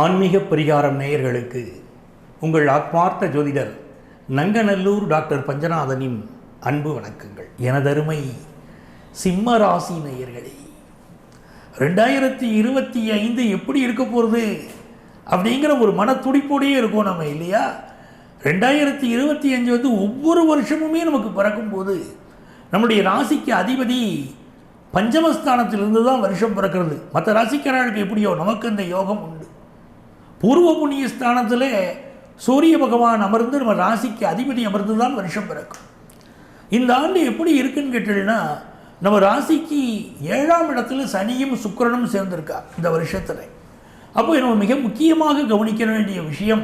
ஆன்மீக பரிகாரம் நேயர்களுக்கு உங்கள் ஆத்மார்த்த ஜோதிடர் நங்கநல்லூர் டாக்டர் பஞ்சநாதனின் அன்பு வணக்கங்கள். எனதருமை சிம்ம ராசி நேயர்களே ரெண்டாயிரத்தி இருபத்தி ஐந்து எப்படி இருக்க போகிறது அப்படிங்கிற ஒரு மன துடிப்போடையே நம்ம இல்லையா? ரெண்டாயிரத்தி இருபத்தி அஞ்சு வந்து ஒவ்வொரு வருஷமுமே நமக்கு பிறக்கும்போது நம்முடைய ராசிக்கு அதிபதி பஞ்சமஸ்தானத்திலிருந்து தான் வருஷம் பிறக்கிறது. மற்ற ராசிக்காரர்களுக்கு எப்படியோ நமக்கு இந்த யோகம் உண்டு. பூர்வ புண்ணிய ஸ்தானத்தில் சூரிய பகவான் அமர்ந்து நம்ம ராசிக்கு அதிபதி அமர்ந்து தான் வருஷம் பிறக்கும். இந்த ஆண்டு எப்படி இருக்குன்னு கேட்டீங்கன்னா நம்ம ராசிக்கு ஏழாம் இடத்துல சனியும் சுக்கிரனும் சேர்ந்திருக்கா இந்த வருஷத்தில். அப்போ நம்ம மிக முக்கியமாக கவனிக்க வேண்டிய விஷயம்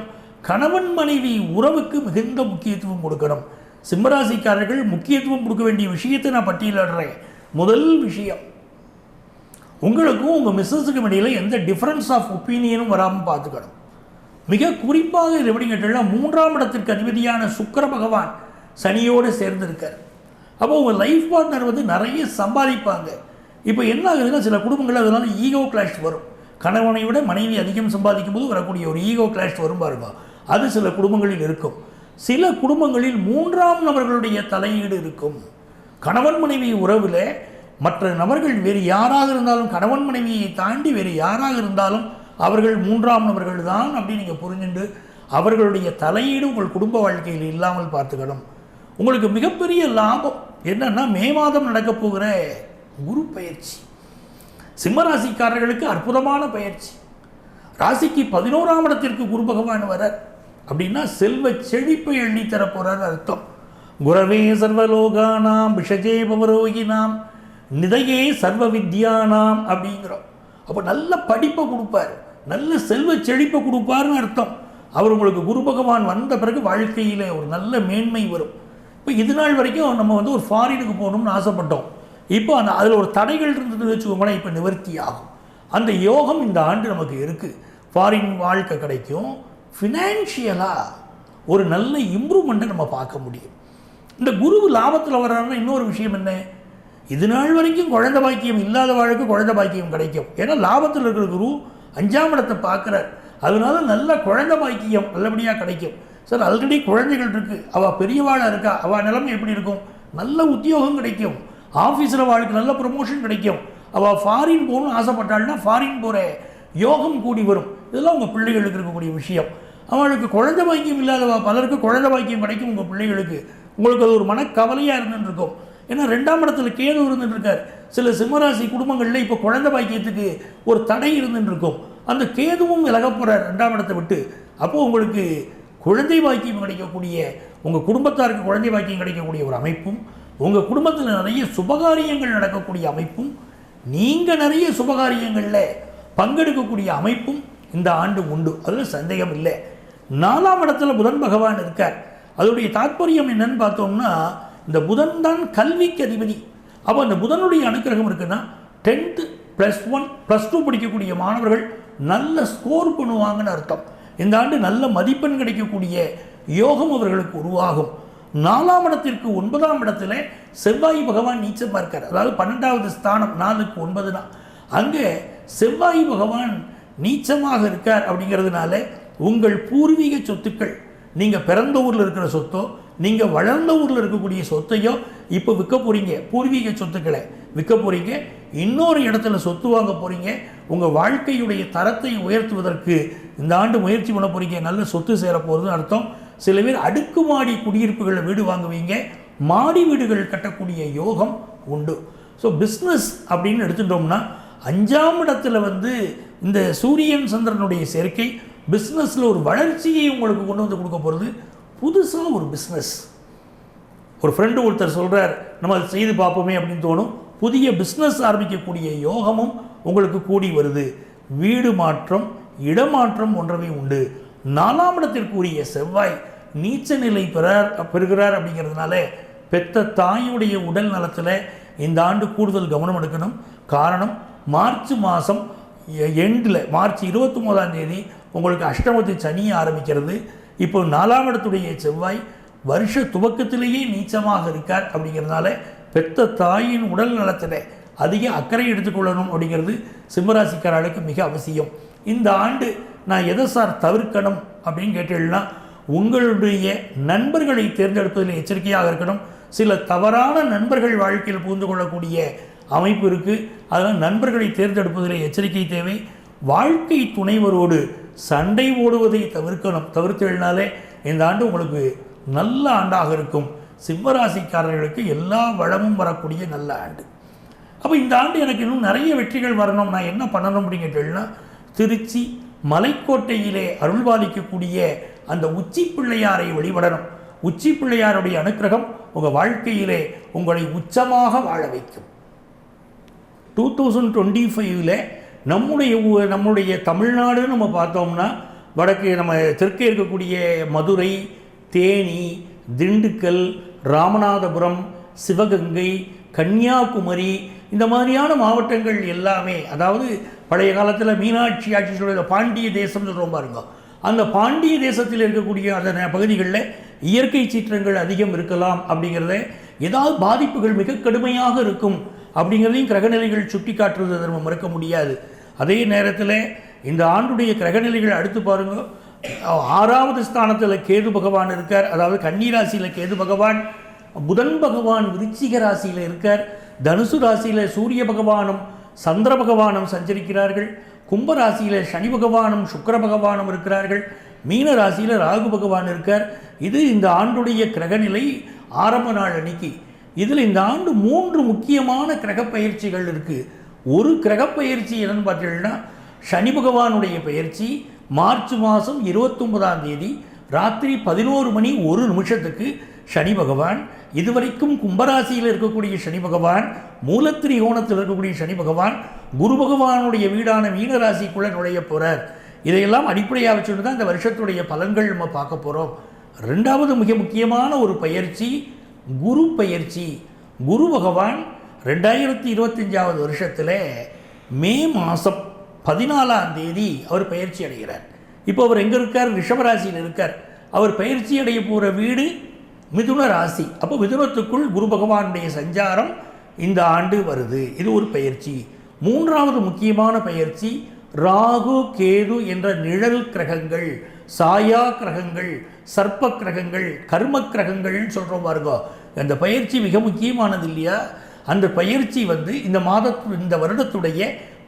கணவன் மனைவி உறவுக்கு மிகுந்த முக்கியத்துவம் கொடுக்கணும். சிம்மராசிக்காரர்கள் முக்கியத்துவம் கொடுக்க வேண்டிய விஷயத்தை நான் பட்டியலிடுறேன். முதல் விஷயம் உங்களுக்கும் உங்கள் மிஸ்ஸஸுக்கும் இடையில் எந்த டிஃப்ரென்ஸ் ஆஃப் ஒப்பீனியனும் வராமல் பார்த்துக்கணும். மிக குறிப்பாக இது எப்படி கேட்டால் மூன்றாம் இடத்திற்கு அதிபதியான சுக்கிர பகவான் சனியோடு சேர்ந்திருக்கார். அப்போ உங்கள் லைஃப் பார்ட்னர் வந்து நிறைய சம்பாதிப்பாங்க. இப்போ என்ன ஆகுதுன்னா சில குடும்பங்கள் அதனால ஈகோ கிளாஷ் வரும். கணவனை விட மனைவி அதிகம் சம்பாதிக்கும் போது வரக்கூடிய ஒரு ஈகோ கிளாஷ் வரும் பாருங்க. அது சில குடும்பங்களில் இருக்கும். சில குடும்பங்களில் மூன்றாம் நபர்களுடைய தலையீடு இருக்கும். கணவன் மனைவி உறவில் மற்ற நபர்கள் வேறு யாராக இருந்தாலும் கணவன் மனைவியை தாண்டி வேறு யாராக இருந்தாலும் அவர்கள் மூன்றாம் நபர்கள் தான் அப்படி நீங்கள் புரிஞ்சுண்டு அவர்களுடைய தலையீடு உங்கள் குடும்ப வாழ்க்கையில் இல்லாமல் பார்த்துக்கணும். உங்களுக்கு மிகப்பெரிய லாபம் என்னன்னா மே மாதம் நடக்கப் போகிற குரு பயிற்சி. சிம்மராசிக்காரர்களுக்கு அற்புதமான பயிற்சி. ராசிக்கு பதினோராம் இடத்திற்கு குரு பகவான் வரார் அப்படின்னா செல்வ செழிப்பை எண்ணி தரப்போகிறார் அர்த்தம். குரவே சர்வலோகானாம் விஷஜே பவரோகினாம் நிதையே சர்வ வித்யானாம் அப்படிங்கிறோம். அப்போ நல்ல படிப்பை கொடுப்பார். நல்ல செல்வ செழிப்பை கொடுப்பாருன்னு அர்த்தம். அவர் உங்களுக்கு குரு பகவான் வந்த பிறகு வாழ்க்கையில் ஒரு நல்ல மேன்மை வரும். இப்போ இது நாள் வரைக்கும் நம்ம வந்து ஒரு ஃபாரினுக்கு போகணும்னு ஆசைப்பட்டோம். இப்போ அந்த அதில் ஒரு தடைகள் இருந்தது வச்சுக்கோங்களேன் இப்போ நிவர்த்தி ஆகும். அந்த யோகம் இந்த ஆண்டு நமக்கு இருக்குது ஃபாரின் வாழ்க்கை கிடைக்கும். ஃபினான்ஷியலாக ஒரு நல்ல இம்ப்ரூவ்மெண்ட்டை நம்ம பார்க்க முடியும். இந்த குரு லாபத்தில் வர்றாருன்னா இன்னொரு விஷயம் என்ன? இது நாள் வரைக்கும் குழந்தை பாக்கியம் இல்லாத வாழ்க்கை குழந்தை பாக்கியம் கிடைக்கும். ஏன்னா லாபத்தில் இருக்கிற குரு அஞ்சாம் இடத்தை பார்க்குறார். அதனால நல்ல குழந்தை பாக்கியம் நல்லபடியாக கிடைக்கும். சார் ஆல்ரெடி குழந்தைகள் இருக்குது அவள் பெரியவாளாக இருக்கா? அவள் நிலைமை எப்படி இருக்கும்? நல்ல உத்தியோகம் கிடைக்கும். ஆஃபீஸில் வாழ்க்கை நல்ல ப்ரமோஷன் கிடைக்கும். அவள் ஃபாரின் போகணும்னு ஆசைப்பட்டாள்னா ஃபாரின் போகிற யோகம் கூடி வரும். இதெல்லாம் உங்கள் பிள்ளைகளுக்கு இருக்கக்கூடிய விஷயம். அவளுக்கு குழந்தை பாக்கியம் இல்லாதவா பலருக்கு குழந்தை பாக்கியம் கிடைக்கும் உங்கள் பிள்ளைகளுக்கு. உங்களுக்கு அது ஒரு மனக்கவலையாக இருந்துருக்கும் ஏன்னா ரெண்டாம் இடத்துல கேது இருந்துட்டுருக்கார். சில சிம்மராசி குடும்பங்களில் இப்போ குழந்தை பாக்கியத்துக்கு ஒரு தடை இருந்துட்டுருக்கும். அந்த கேதுவும் விலக போகிறார் ரெண்டாம் இடத்தை விட்டு. அப்போது உங்களுக்கு குழந்தை பாக்கியம் கிடைக்கக்கூடிய உங்கள் குடும்பத்தாருக்கு குழந்தை பாக்கியம் கிடைக்கக்கூடிய ஒரு அமைப்பும் உங்கள் குடும்பத்தில் நிறைய சுபகாரியங்கள் நடக்கக்கூடிய அமைப்பும் நீங்கள் நிறைய சுபகாரியங்களில் பங்கெடுக்கக்கூடிய அமைப்பும் இந்த ஆண்டு உண்டு. அதில் சந்தேகம் இல்லை. நாலாம் இடத்துல புதன் பகவான் இருக்கார். அதோடைய தாற்பயம் என்னன்னு பார்த்தோம்னா இந்த புதன் தான் கல்விக்கு அதிபதி. அப்போ அந்த புதனுடைய அனுக்கிரகம் இருக்குன்னா tenth plus one plus two படிக்கக்கூடிய மாணவர்கள் நல்ல ஸ்கோர் பண்ணுவாங்கன்னு அர்த்தம். இந்த ஆண்டு நல்ல மதிப்பெண் கிடைக்கக்கூடிய யோகம் அவர்களுக்கு உருவாகும். நாலாம் இடத்திற்கு ஒன்பதாம் இடத்துல செவ்வாய் பகவான் நீச்சமாக இருக்கார் அதாவது பன்னெண்டாவது ஸ்தானம் நாலுக்கு ஒன்பது தான் அங்கே செவ்வாய் பகவான் நீச்சமாக இருக்கார் அப்படிங்கிறதுனால உங்கள் பூர்வீக சொத்துக்கள் நீங்கள் பிறந்த ஊரில் இருக்கிற சொத்தோ நீங்கள் வளர்ந்த ஊரில் இருக்கக்கூடிய சொத்தையும் இப்போ விற்க போகிறீங்க பூர்வீக சொத்துக்களை விற்க போகிறீங்க இன்னொரு இடத்துல சொத்து வாங்க போகிறீங்க உங்கள் வாழ்க்கையுடைய தரத்தை உயர்த்துவதற்கு இந்த ஆண்டு முயற்சி பண்ண போகிறீங்க நல்ல சொத்து சேர போகிறதுன்னு அர்த்தம். சில பேர் அடுக்குமாடி குடியிருப்புகளில் வீடு வாங்குவீங்க. மாடி வீடுகள் கட்டக்கூடிய யோகம் உண்டு. ஸோ பிஸ்னஸ் அப்படின்னு எடுத்துட்டோம்னா அஞ்சாம் இடத்துல வந்து இந்த சூரியன் சந்திரனுடைய சேர்க்கை பிஸ்னஸில் ஒரு வளர்ச்சியை உங்களுக்கு கொண்டு வந்து கொடுக்க போகிறது புதுசாக ஒரு பிஸ்னஸ் ஒரு ஃப்ரெண்டு ஒருத்தர் சொல்கிறார் நம்ம அதை செய்து பார்ப்போமே அப்படின்னு தோணும். புதிய பிஸ்னஸ் ஆரம்பிக்கக்கூடிய யோகமும் உங்களுக்கு கூடி வருது. வீடு மாற்றம் இடமாற்றம் போன்றவை உண்டு. நாலாம் இடத்திற்குரிய செவ்வாய் நீச்ச நிலை பெறார் பெறுகிறார் அப்படிங்கிறதுனால பெத்த தாயுடைய உடல் நலத்தில் இந்த ஆண்டு கூடுதல் கவனம் எடுக்கணும். காரணம் மார்ச் மாதம் எண்டில் மார்ச் இருபத்தி மூணாம் தேதி உங்களுக்கு அஷ்டமத்து சனி ஆரம்பிக்கிறது. இப்போ நாலாம் இடத்துடைய செவ்வாய் வருஷ துவக்கத்திலேயே நீச்சமாக இருக்கார் அப்படிங்கிறதுனால பெத்த தாயின் உடல் நலத்தில் அதிக அக்கறை எடுத்துக்கொள்ளணும் அப்படிங்கிறது சிம்மராசிக்காரர்களுக்கு மிக அவசியம். இந்த ஆண்டு நான் எதை சார் தவிர்க்கணும் அப்படின்னு கேட்டீங்கன்னா உங்களுடைய நண்பர்களை தேர்ந்தெடுப்பதில் எச்சரிக்கையாக இருக்கணும். சில தவறான நண்பர்கள் வாழ்க்கையில் புகுந்து கொள்ளக்கூடிய அமைப்பு இருக்குது அதனால் நண்பர்களை தேர்ந்தெடுப்பதில் எச்சரிக்கை தேவை. வாழ்க்கை துணைவரோடு சண்டை ஓடுவதை தவிர்க்கணும். தவிர்த்தெழுனாலே இந்த ஆண்டு உங்களுக்கு நல்ல ஆண்டாக இருக்கும். சிம்மராசிக்காரர்களுக்கு எல்லா வளமும் வரக்கூடிய நல்ல ஆண்டு. அப்போ இந்த ஆண்டு எனக்கு இன்னும் நிறைய வெற்றிகள் வரணும். நான் என்ன பண்ணணும் அப்படின்னு கேட்டீங்கன்னா திருச்சி மலைக்கோட்டையிலே அருள்பாலிக்கக்கூடிய அந்த உச்சி பிள்ளையாரை வழிபடணும். உச்சி பிள்ளையாருடைய அனுக்கிரகம் உங்கள் வாழ்க்கையிலே உங்களை உச்சமாக வாழ வைக்கும். டூ தௌசண்ட் டுவெண்ட்டி ஃபைவ்ல நம்முடைய ஊ- நம்முடைய தமிழ்நாடுன்னு நம்ம பார்த்தோம்னா வடக்கு நம்ம தெற்கே இருக்கக்கூடிய மதுரை தேனி திண்டுக்கல் ராமநாதபுரம் சிவகங்கை கன்னியாகுமரி இந்த மாதிரியான மாவட்டங்கள் எல்லாமே அதாவது பழைய காலத்தில் மீனாட்சி ஆட்சி சொல்கிற பாண்டிய தேசம் சொல்கிறோம் பாருங்க. அந்த பாண்டிய தேசத்தில் இருக்கக்கூடிய அந்த ந- பகுதிகளில் இயற்கை சீற்றங்கள் அதிகம் இருக்கலாம் அப்படிங்கிறத ஏதாவது பாதிப்புகள் மிக கடுமையாக இருக்கும் அப்படிங்கிறதையும் கிரகநிலைகள் சுட்டி காட்டுறது அதை நம்ம மறுக்க முடியாது. அதே நேரத்தில் இந்த ஆண்டுடைய கிரகநிலைகள் அடுத்து பாருங்க. ஆறாவது ஸ்தானத்தில் கேது பகவான் இருக்கார். அதாவது கன்னிராசியில் கேது பகவான் புதன் பகவான் விருச்சிக ராசியில் இருக்கார். தனுசு ராசியில் சூரிய பகவானும் சந்திர பகவானும் சஞ்சரிக்கிறார்கள். கும்ப ராசியில் சனி பகவானும் சுக்கிர பகவானும் இருக்கிறார்கள். மீன ராசியில் ராகு பகவான் இருக்கார். இது இந்த ஆண்டுடைய கிரகநிலை ஆரம்ப நாள் அன்னைக்கு. இதில் இந்த ஆண்டு மூன்று முக்கியமான கிரக பயிற்சிகள் இருக்குது ஒரு கிரக பயிற்சி என்னன்னு பார்த்தீங்கன்னா சனி பகவானுடைய பயிற்சி மார்ச் மாதம் இருபத்தொன்பதாம் தேதி ராத்திரி பதினோரு மணி ஒரு நிமிஷத்துக்கு சனி பகவான் இதுவரைக்கும் கும்பராசியில் இருக்கக்கூடிய சனி பகவான் மூலத்திரிகோணத்தில் இருக்கக்கூடிய சனி பகவான் குரு பகவானுடைய வீடான மீனராசிக்குள்ளே நுழைய போகிறார் இதையெல்லாம் அடிப்படையாக வச்சுட்டு தான் இந்த வருஷத்துடைய பலன்கள் நம்ம பார்க்க போகிறோம் ரெண்டாவது மிக முக்கியமான ஒரு பயிற்சி குரு பயிற்சி. குரு பகவான் ரெண்டாயிரத்தி இருபத்தஞ்சாவது வருஷத்தில் மே மாதம் பதினாலாம் தேதி அவர் பயிற்சி அடைகிறார். இப்போ அவர் எங்கே இருக்கார்? ரிஷபராசியில் இருக்கார். அவர் பயிற்சி அடைய போகிற வீடு மிதுன ராசி. அப்போ மிதுனத்துக்குள் குரு பகவானுடைய சஞ்சாரம் இந்த ஆண்டு வருது. இது ஒரு பயிற்சி. மூன்றாவது முக்கியமான பயிற்சி ராகு கேது என்ற நிழல் கிரகங்கள் சாயா கிரகங்கள் சர்ப்ப கிரகங்கள் கர்ம கிரகங்கள்னு சொல்கிறோம் பாருங்க. அந்த பயிற்சி மிக முக்கியமானது இல்லையா? அந்த பயிற்சி வந்து இந்த மாத இந்த வருடத்துடைய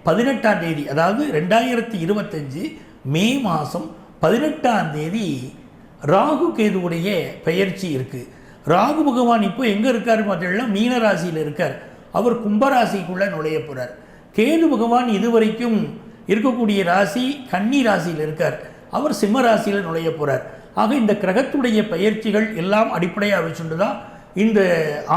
பதினெட்டாம் தேதி அதாவது ரெண்டாயிரத்தி இருபத்தஞ்சு மே மாதம் பதினெட்டாம் தேதி ராகு கேதுவுடைய பயிற்சி இருக்குது ராகு பகவான் இப்போ எங்கே இருக்கார் பார்த்தீங்கன்னா மீனராசியில் இருக்கார். அவர் கும்பராசிக்குள்ளே நுழைய போகிறார் கேது பகவான் இதுவரைக்கும் இருக்கக்கூடிய ராசி கன்னி ராசியில் இருக்கார். அவர் சிம்ம ராசியில் நுழைய போகிறார் ஆக இந்த கிரகத்துடைய பயிற்சிகள் எல்லாம் அடிப்படையாக வச்சுட்டு தான் இந்த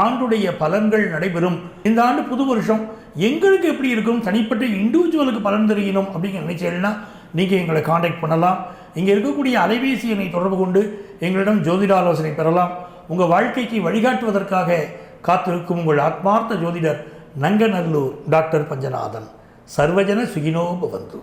ஆண்டுடைய பலன்கள் நடைபெறும். இந்த ஆண்டு புது வருஷம் எங்களுக்கு எப்படி இருக்கும்? தனிப்பட்ட இண்டிவிஜுவலுக்கு பலன் தெரியணும் அப்படிங்கிற நினைச்சீங்கன்னா நீங்கள் எங்களை காண்டாக்ட் பண்ணலாம். இங்கே இருக்கக்கூடிய அலைபேசி எண்ணை தொடர்பு கொண்டு எங்களிடம் ஜோதிட ஆலோசனை பெறலாம். உங்கள் வாழ்க்கைக்கு வழிகாட்டுவதற்காக காத்திருக்கும் உங்கள் ஆத்மார்த்த ஜோதிடர் நங்கநல்லூர் டாக்டர் பஞ்சநாதன். सर्वजन सुखिनो भवंतु